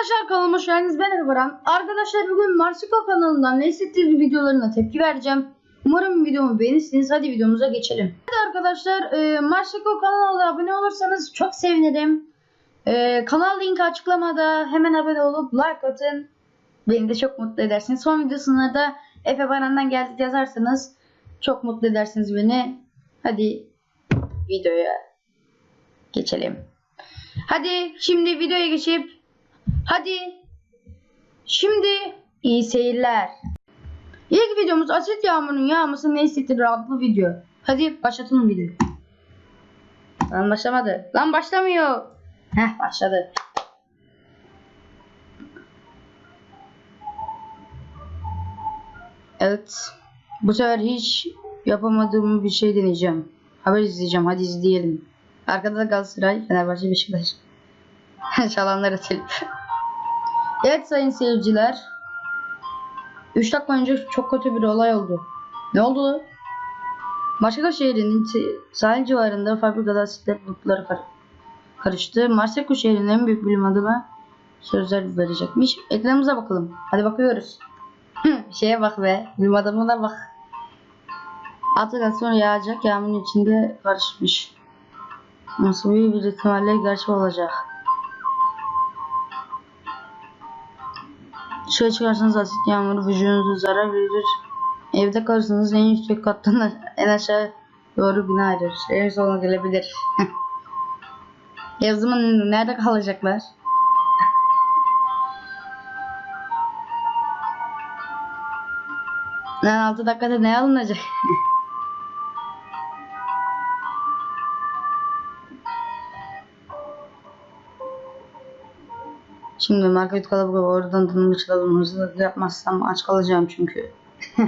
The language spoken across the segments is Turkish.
Arkadaşlar kanalıma hoş geldiniz. Ben Efe Baran. Arkadaşlar bugün Marsiko kanalından Nesli TV videolarına tepki vereceğim. Umarım videomu beğenirsiniz. Hadi videomuza geçelim. Hadi arkadaşlar e, Marsiko kanalına abone olursanız çok sevinirim. E, kanal linki açıklamada. Hemen abone olup like atın. Beni de çok mutlu edersiniz. Son videosuna da Efe Baran'dan geldik yazarsanız çok mutlu edersiniz beni. Hadi videoya geçelim. Hadi şimdi videoya geçip hadi şimdi iyi seyirler. İlk videomuz asit yağmurunun yağması ne hissettirir adlı video. Hadi başlatalım videoyu. Lan başlamadı. Lan başlamıyor. Heh başladı. Evet. Bu sefer hiç yapamadığım bir şey deneyeceğim. Haber izleyeceğim. Hadi izleyelim. Arkada da Galatasaray, Fenerbahçe, Beşiktaş. Çalanlara telif. Evet sayın seyirciler. 3 dakika önce çok kötü bir olay oldu. Ne oldu? Başka şehrinin sahil civarında fabrikada asitler bulutları kar karıştı. Marseko şehrinin en büyük bilim adamı sözler verecekmiş. Ekranımıza bakalım. Hadi bakıyoruz. Şeye bak be. Bilim adamına bak. 6 dakika sonra yağacak yağmurun içinde karışmış. Nasıl bir ihtimalle gerçek olacak. Dışarı çıkarsanız asit yağmuru vücudunuza zarar verir. Evde kalırsanız en yüksek kattan en aşağı doğru bina ayrılır. En sona gelebilir. Yazımın nerede kalacaklar? Lan 6 dakikada ne alınacak? Şimdi market kalabalık oradan tadımı çıkalım. Hızlı yapmazsam aç kalacağım çünkü.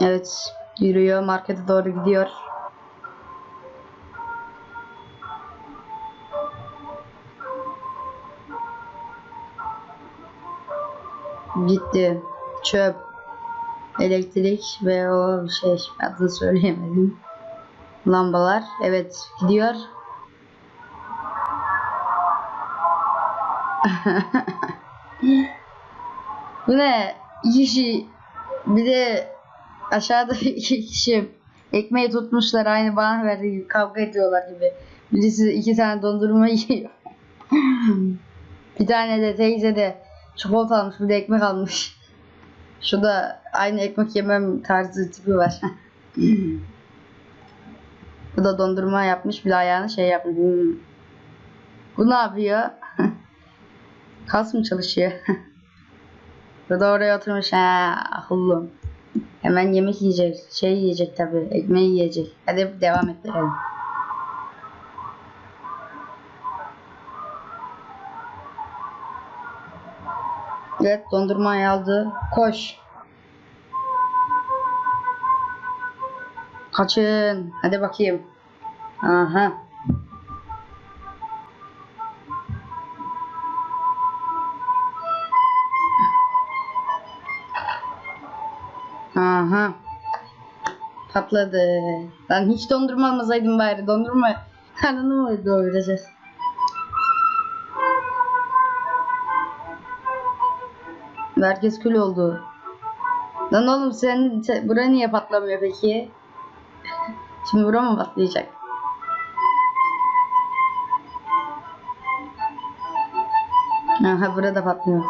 evet. Yürüyor. Markete doğru gidiyor. Gitti. Çöp. Elektrik ve o şey adını söyleyemedim. Lambalar. Evet gidiyor. Bu ne? İki kişi bir de aşağıda iki kişi ekmeği tutmuşlar aynı bana verdiği gibi kavga ediyorlar gibi. Birisi iki tane dondurma yiyor. bir tane de teyze de çikolata almış bir de ekmek almış. Şu da aynı ekmek yemem tarzı tipi var. Bu da dondurma yapmış bir ayağını şey yapmış. Hmm. Bu ne yapıyor? Kas mı çalışıyor? Bu da oraya oturmuş. Ha, akıllım. Hemen yemek yiyecek. Şey yiyecek tabi. Ekmeği yiyecek. Hadi devam ettirelim. Evet dondurmayı aldı. Koş. Kaçın. Hadi bakayım. Aha. Aha. Patladı. Ben hiç dondurma almasaydım bari. Dondurma karnını mı doyuracağız? Herkes kül oldu. Lan oğlum sen, sen bura niye patlamıyor peki? Şimdi bura mı patlayacak? Aha burada patlıyor.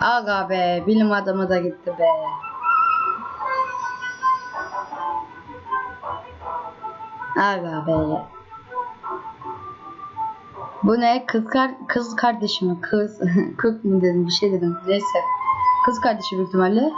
Aga be bilim adamı da gitti be. Aga be. Bu ne? Kız kar kız kardeşi mi? Kız kız mı dedim bir şey dedim. Neyse. Kız kardeşi büyük ihtimalle.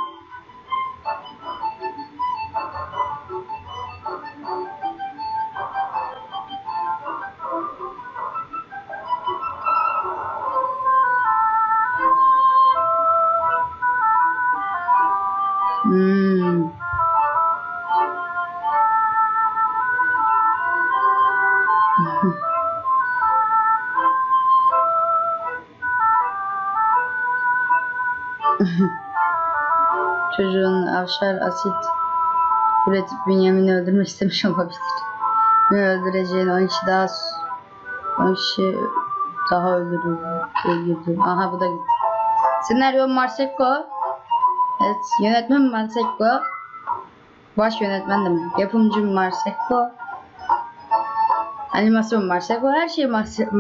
Avşar asit üretip Bünyamin'i öldürmek istemiş olabilir. Ve öldüreceğini 10 kişi daha 10 kişi daha öldürür. öldürdü. Aha bu da gitti. Senaryo Marsekko. Evet yönetmen Marsekko. Baş yönetmen de mi? Yapımcı Marsekko. Animasyon Marsekko. Her şey Marse-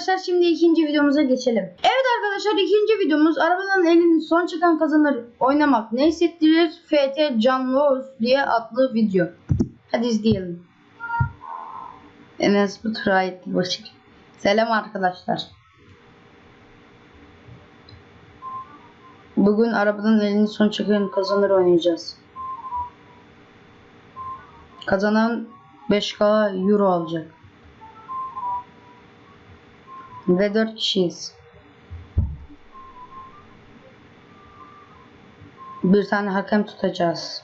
arkadaşlar şimdi ikinci videomuza geçelim. Evet arkadaşlar ikinci videomuz arabadan elini son çıkan kazanır oynamak ne hissettirir FT Can diye adlı video. Hadi izleyelim. Enes bu tura etti başı. Selam arkadaşlar. Bugün arabadan elini son çıkan kazanır oynayacağız. Kazanan 5k euro alacak. Ve 4 kişiyiz. Bir tane hakem tutacağız.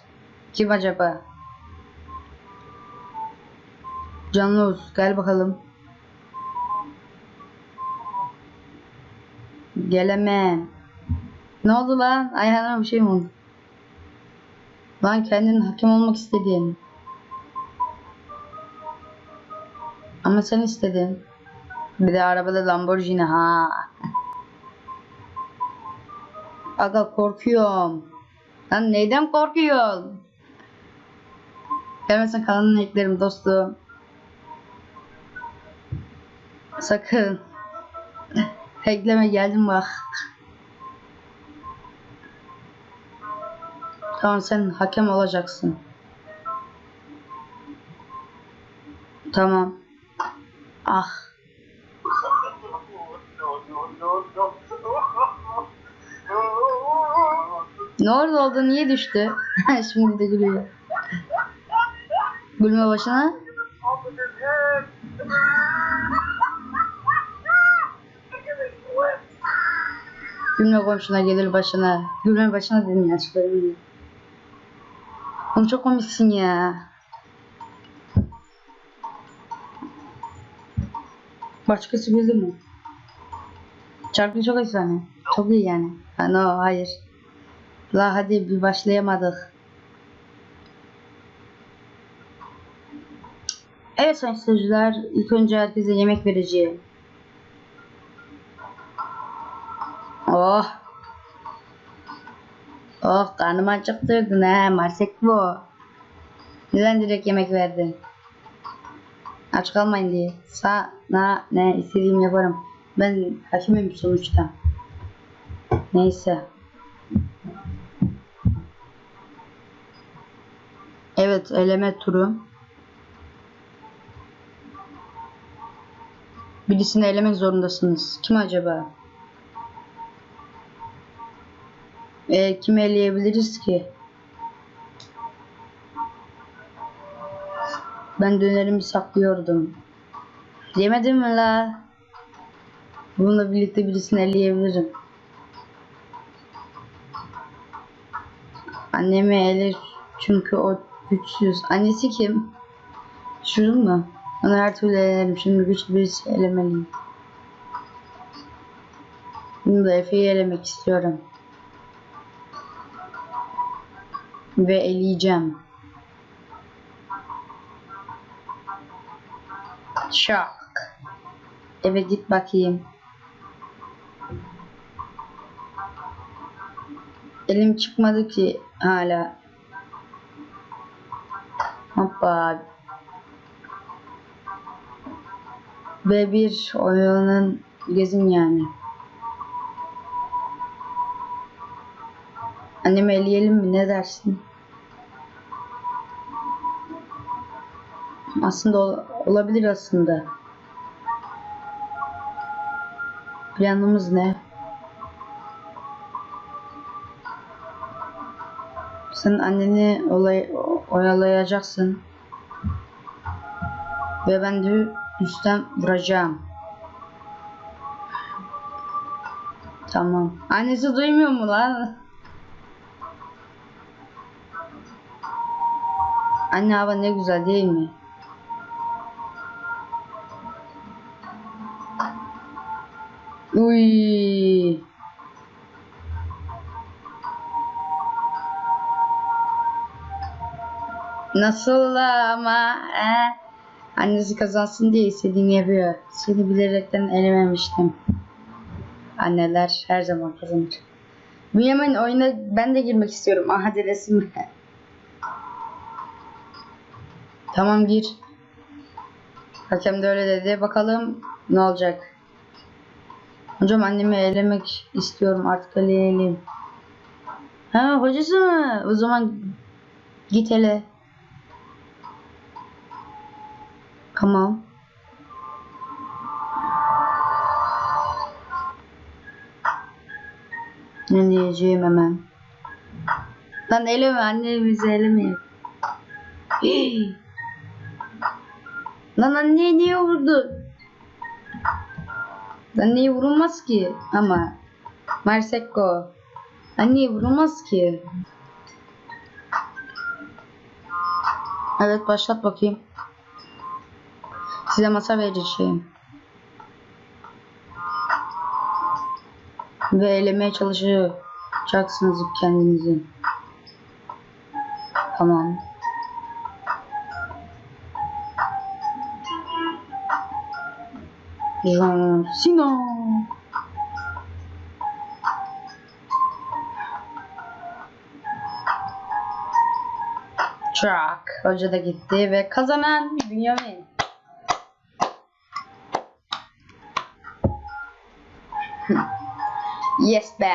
Kim acaba? Canlı Oğuz, gel bakalım. Gelemem. Ne oldu lan? Ayağına bir şey mi oldu? Lan kendin hakem olmak istedin. Ama sen istedin. Bir de arabada Lamborghini ha. Aga korkuyorum. Lan neyden korkuyorsun? Gelmesin kanalını eklerim dostum. Sakın. Ekleme geldim bak. Tamam sen hakem olacaksın. Tamam. Ah. Ne oldu oldu niye düştü? Şimdi de gülüyor. Gülme başına. Gülme komşuna gelir başına. Gülme başına dedim ya çıkarım. Oğlum çok komiksin ya. Başkası güldü mü? Şarkı çok efsane. Çok iyi yani. Ha, no, hayır. La hadi bir başlayamadık. Evet sayın seyirciler, ilk önce herkese yemek vereceğim. Oh. Oh karnımı acıktırdın he Marsek bu. Neden direkt yemek verdin? Aç kalmayın diye. Sana ne istediğimi yaparım. Ben hakimim sonuçta. Neyse. Evet eleme turu. Birisini elemek zorundasınız. Kim acaba? E, kimi eleyebiliriz ki? Ben dönerimi saklıyordum. Yemedim mi la? Bununla birlikte birisini eleyebilirim. Annemi ele çünkü o güçsüz. Annesi kim? Şu mu? Onu her türlü elerim. Şimdi güçlü birisi elemeliyim. Bunu da Efe'yi elemek istiyorum. Ve eleyeceğim. Şak. Eve git bakayım. Elim çıkmadı ki hala. Hoppa. Ve bir oyunun gezin yani. Annemi eleyelim mi ne dersin? Aslında ol- olabilir aslında. Planımız ne? Sen anneni olay oyalayacaksın. Ve ben de üstten vuracağım. Tamam. Annesi duymuyor mu lan? Anne hava ne güzel değil mi? Uy. Nasıl ama he? Annesi kazansın diye istediğini yapıyor. Seni bilerekten elememiştim. Anneler her zaman kazanır. Bünyamin oyuna ben de girmek istiyorum. Aha resim. tamam gir. Hakem de öyle dedi. Bakalım ne olacak. Hocam annemi elemek istiyorum artık eleyelim. Ha hocası mı? O zaman git hele. Tamam. Ne diyeceğim hemen. Lan eleme annemizi elemeyin. Lan anneye niye vurdu? Anneye vurulmaz ki ama. Marsekko. Anneye vurulmaz ki. Evet başlat bakayım. Size masa vereceğim. Ve elemeye çalışacaksınız kendinizi. Tamam. John Cena. Truck. Hoca da gitti ve kazanan Bünyamin. yes be.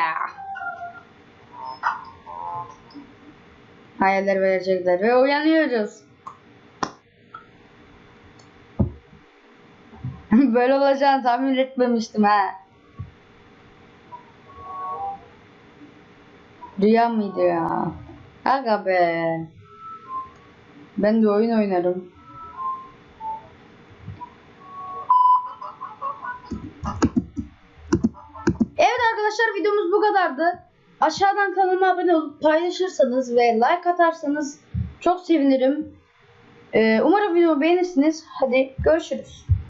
Hayaller verecekler ve uyanıyoruz. Böyle olacağını tahmin etmemiştim ha. Rüya mıydı ya? Aga be. Ben de oyun oynarım. Evet arkadaşlar videomuz bu kadardı. Aşağıdan kanalıma abone olup paylaşırsanız ve like atarsanız çok sevinirim. Ee, umarım videomu beğenirsiniz. Hadi görüşürüz.